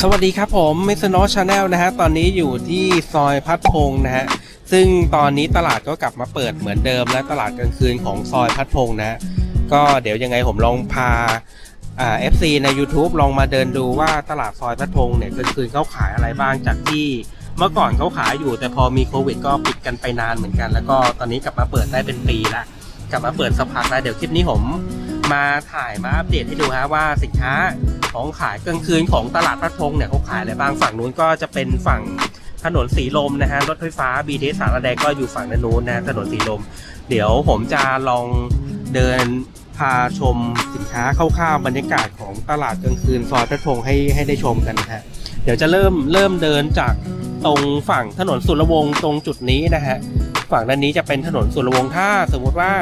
สวัสดีครับผมมิสโนชาแนลนะฮะ ตอนนี้อยู่ที่ซอยพัดพงษ์นะฮะ ซึ่งตอนนี้ตลาดก็กลับมาเปิดเหมือนเดิมและตลาดกลางคืนของซอยพัดพงษ์นะฮะ ก็เดี๋ยวยังไงผมลองพาอ่า FC ใน YouTube ลองมาเดินดูว่าตลาดซอยพัดพงษ์เนี่ยกลางคืนเขาขายอะไรบ้างจากที่เมื่อก่อนเขาขายอยู่ แต่พอมีโควิด ก็ปิดกันไปนานเหมือนกัน แล้วก็ตอนนี้กลับมาเปิดได้เป็นปีละกลับมาเปิดสักพักแล้วเดี๋ยวคลิปนี้ผมมาถ่ายมาอัปเดตให้ดูฮะว่าสินค้า ของขายกลางคืนของตลาดพัดพงษ์เนี่ยเขาขายอะไรบ้างฝั่งนู้นก็จะเป็นฝั่งถนนสีลมนะฮะรถไฟฟ้า BTS สารแดงก็อยู่ฝั่งด้นนู้นนะถนนสีลม เดี๋ยวผมจะลองเดินพาชมสินค้าคร่าวๆบรรยากาศของตลาดกลางคืนซอยพัดพงษ์ให้ให้ได้ชมกันนะฮะเดี๋ยวจะเริ่มเริ่มเดินจากตรงฝั่งถนนสุรวงศ์ตรงจุดนี้นะฮะฝั่งด้านนี้จะเป็นถนนสุรวงศ์ถ้าสมมุติว่า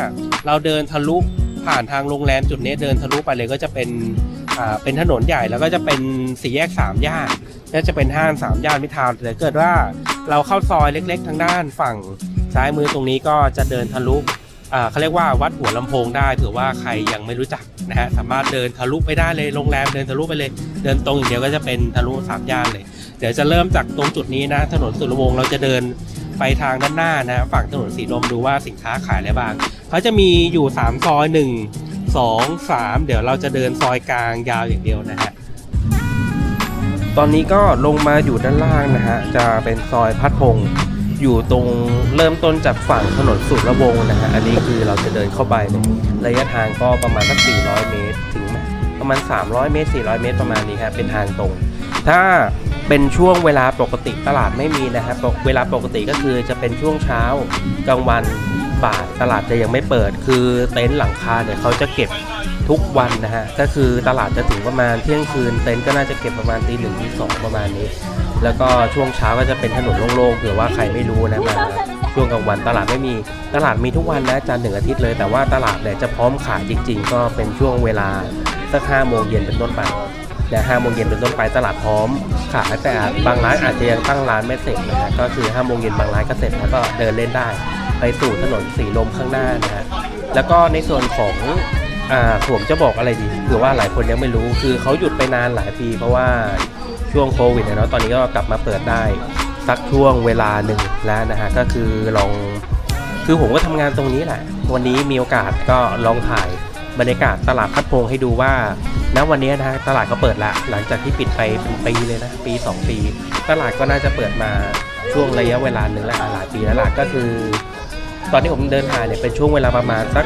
เราเดินทะลุผ่านทางโรงแรมจุดนี้เดินทะลุไปเลยก็จะเป็น เป็นถนนใหญ่แล้วก็จะเป็นสี่แยกสามย่านและจะเป็นห้างสามย่านมิทาวน์แต่เกิดว่าเราเข้าซอยเล็ก ๆ ทางด้านฝั่งซ้ายมือตรงนี้ก็จะเดินทะลุเขาเรียกว่าวัดหัวลำโพงได้เผื่อว่าใครยังไม่รู้จักนะฮะสามารถเดินทะลุไปได้เลยโรงแรมเดินทะลุไปเลย เดินตรงอย่างเดียวก็จะเป็นทะลุสามย่านเลย เดี๋ยวจะเริ่มจากตรงจุดนี้นะถนนสุรวงศ์เราจะเดินไปทางด้านหน้านะฝั่งถนนสีลมดูว่าสินค้าขายอะไรบ้างเขาจะมีอยู่สามซอยห นึ่งสองสามเดี๋ยวเราจะเดินซอยกลางยาวอย่างเดียวนะฮะ ตอนนี้ก็ลงมาอยู่ด้านล่างนะฮะ จะเป็นซอยพัดพงษ์อยู่ตรงเริ่มต้นจากฝั่งถนนสุรวงศ์นะฮะ อันนี้คือเราจะเดินเข้าไปเลยระยะทางก็ประมาณสัก 400 เมตร ถึงประมาณ 300 เมตร 400 เมตรประมาณนี้ครับเป็นทางตรง ถ้าเป็นช่วงเวลาปกติตลาดไม่มีนะครับเวลาปกติก็คือจะเป็นช่วงเช้ากลางวัน บายตลาดจะยังไม่เปิด คือเต็นท์หลังคาเนี่ยเขาจะเก็บทุกวันนะฮะ ก็คือตลาดจะถึงประมาณเที่ยงคืน เต็นท์ก็น่าจะเก็บประมาณตีหนึ่งตีสองประมาณนี้ แล้วก็ช่วงเช้าก็จะเป็นถนนโล่งๆเผื่อว่าใครไม่รู้นะมาช่วงกลางวันตลาดไม่มี ตลาดมีทุกวันนะจันทร์ถึงอาทิตย์เลย แต่ว่าตลาดเนี่ยจะพร้อมขายจริง ๆ ก็เป็นช่วงเวลาสักห้าโมงเย็นเป็นต้นไปนะห้าโมงเย็นเป็นต้นไปตลาดพร้อมขายแต่บางร้านอาจจะยังตั้งร้านไม่เสร็จนะฮะก็คือห้าโมงเย็นบางร้านก็เสร็จแล้วก็เดินเล่นได้ ไปสู่ถนนสีลมข้างหน้านะฮะแล้วก็ในส่วนของอ่าผมจะบอกอะไรดีเผื่อว่าหลายคนยังไม่รู้คือเขาหยุดไปนานหลายปีเพราะว่าช่วงโควิดเนาะตอนนี้ก็กลับมาเปิดได้สักช่วงเวลาหนึ่งแล้วนะฮะก็คือลองคือผมก็ทำงานตรงนี้แหละ วันนี้มีโอกาสก็ลองถ่ายบรรยากาศตลาดพัดพงให้ดูว่าณวันนี้นะฮะตลาดก็เปิดละหลังจากที่ปิดไปเป็นปีเลยนะปี 2 ปี ตลาดก็น่าจะเปิดมาช่วงระยะเวลาหนึ่งแล้วหลายปีแล้วล่ะก็คือ ตอนที่ผมเดินทางเนี่ยเป็นช่วงเวลาประมาณสัก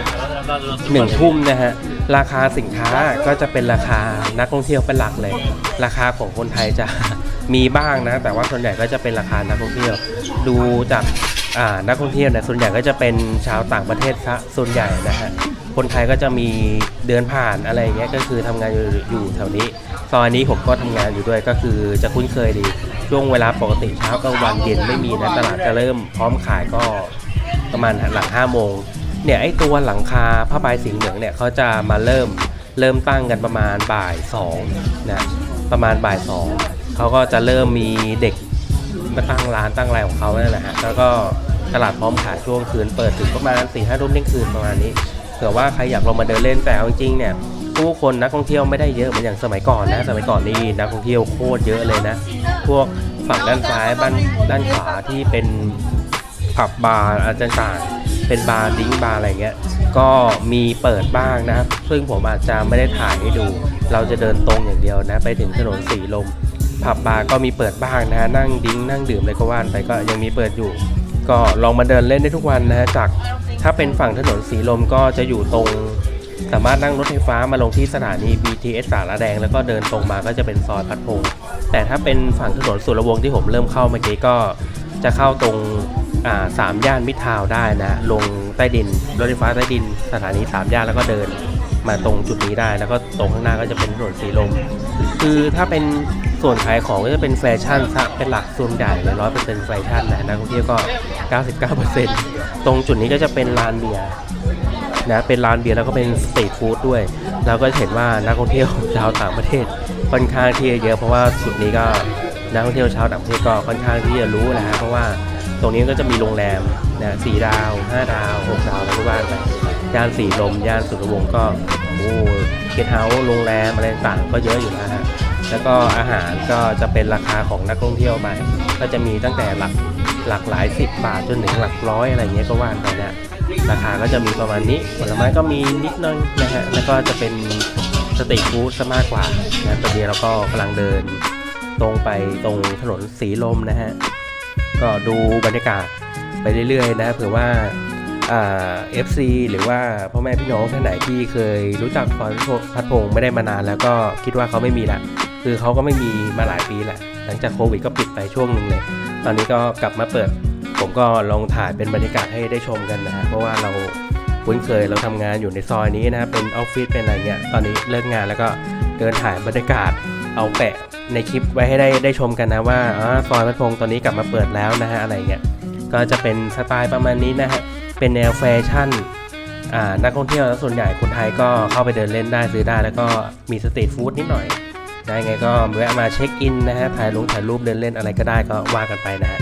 หนึ่งทุ่มนะฮะ ราคาสินค้าก็จะเป็นราคานักท่องเที่ยวเป็นหลักเลย ราคาของคนไทยจะมีบ้างนะ แต่ว่าส่วนใหญ่ก็จะเป็นราคานักท่องเที่ยว ดูจากอ่านักท่องเที่ยวเนี่ยส่วนใหญ่ก็จะเป็นชาวต่างประเทศซะส่วนใหญ่นะฮะ คนไทยก็จะมีเดินผ่านอะไรเงี้ยก็คือทำงานอยู่ยแถวนี้ซอยนี้ผมก็ทำงานอยู่ด้วยก็คือจะคุ้นเคยดีช่วงเวลาปกติเช้ากลางวันเย็นไม่มีนะตลาดจะเริ่มพร้อมขายก็ ประมาณหลังห้าโมงเนี่ยไอตัวหลังคาผ้าใบสีเหลืองเนี่ยเขาจะมาเริ่มเริ่มตั้งกันประมาณบ่ายสองนะประมาณบ่ายสองเขาก็จะเริ่มมีเด็กมาตั้งร้านตั้งอะไรของเขาเนี่ยแหละฮะแล้วก็ตลาดพร้อมขายช่วงคืนเปิดถึงประมาณสี่ห้าทุ่มเที่ยงคืนประมาณนี้เผื่อว่าใครอยากลงมาเดินเล่นแต่เอาจริงๆเนี่ยผู้คนนักท่องเที่ยวไม่ได้เยอะเหมือนอย่างสมัยก่อนนะสมัยก่อนนี่นักท่องเที่ยวโคตรเยอะเลยนะ พวกฝั่งด้านซ้ายบ้านด้านขวาที่เป็น ผับบาร์อาจารย์เป็นบาร์ดิ้งบาร์อะไรเงี้ย ก็มีเปิดบ้างนะครับ ซึ่งผมอาจจะไม่ได้ถ่ายให้ดู เราจะเดินตรงอย่างเดียวนะ ไปถึงถนนสีลม ผับบาร์ก็มีเปิดบ้างนะฮะนั่งดิ้งนั่งดื่มอะไรก็ว่านไปก็ยังมีเปิดอยู่ ก็ลองมาเดินเล่นได้ทุกวันนะฮะจากถ้าเป็นฝั่งถนนสีลมก็จะอยู่ตรง สามารถนั่งรถไฟฟ้ามาลงที่สถานี BTS สารแดง แล้วก็เดินตรงมาก็จะเป็นซอยพัดพงษ์แต่ถ้าเป็นฝั่งถนนสุรวงที่ผมเริ่มเข้าเมื่อกี้ก็จะเข้าตรง สามย่านมิทาวได้นะ ลงใต้ดินรถไฟฟ้าใต้ดิน สถานีสามย่านแล้วก็เดินมาตรงจุดนี้ได้ แล้วก็ตรงข้างหน้าก็จะเป็นถนนสีลม คือถ้าเป็นส่วนขายของก็จะเป็นแฟชั่นซะเป็นหลักส่วนใหญ่เลยร้อยเปอร์เซ็นต์แฟชั่นนะนักท่องเที่ยวก็99%ตรงจุดนี้ก็จะเป็นลานเบียร์นะเป็นร้านเบียร์แล้วก็เป็นสตรีทฟู้ดด้วย เราก็จะเห็นว่านักท่องเที่ยวชาวต่างประเทศค่อนข้างที่จะเยอะเพราะว่าจุดนี้ก็นักท่องเที่ยวชาวต่างประเทศก็ค่อนข้างที่จะรู้นะฮะเพราะว่า ตรงนี้ก็จะมีโรงแรมนะสี่ดาวห้าดาวหกดาวแล้วก็ว่าไปย่านสีลมย่านสุรวงศ์ก็โอ้เกสเฮาส์โรงแรมอะไรต่างก็เยอะอยู่นะฮะแล้วก็อาหารก็จะเป็นราคาของนักท่องเที่ยวไปก็จะมีตั้งแต่หลักหลักหลายสิบบาทจนถึงหลักร้อยอะไรเงี้ยก็ว่านไปนะราคาก็จะมีประมาณนี้ผลไม้ก็มีนิดนึงนะฮะแล้วก็จะเป็นสตรีทฟู้ดซะมากกว่านะตอนนี้เราก็กำลังเดินตรงไปตรงถนนสีลมนะฮะ ก็ดูบรรยากาศไปเรื่อยๆนะเผื่อว่าเอ่า FC หรือว่าพ่อแม่พี่น้องท่านไหนที่เคยรู้จักซอยพัดพงษ์ไม่ได้มานานแล้วก็คิดว่าเขาไม่มีละคือเขาก็ไม่มีมาหลายปีแหละหลังจากโควิดก็ปิดไปช่วงหนึ่งเลย ตอนนี้ก็กลับมาเปิด ผมก็ลองถ่ายเป็นบรรยากาศให้ได้ชมกันนะฮะเพราะว่าเราคุ้นเคยเราทำงานอยู่ในซอยนี้นะเป็นออฟฟิศเป็นอะไรเงี้ยตอนนี้เลิกงานแล้วก็เดินถ่ายบรรยากาศเอาแปะ ในคลิปไว้ให้ได้ได้ชมกันนะว่าอ๋อซอยพัดพงศ์ตอนนี้กลับมาเปิดแล้วนะฮะอะไรเงี้ยก็จะเป็นสไตล์ประมาณนี้นะฮะเป็นแนวแฟชั่นอ่านักท่องเที่ยวแล้วส่วนใหญ่คนไทยก็เข้าไปเดินเล่นได้ซื้อได้ แล้วก็มีสตรีทฟู้ดนิดหน่อยได้ไงก็แวะมาเช็คอินนะฮะถ่ายลงถ่ายรูปเดินเล่นอะไรก็ได้ก็ว่ากันไปนะฮะ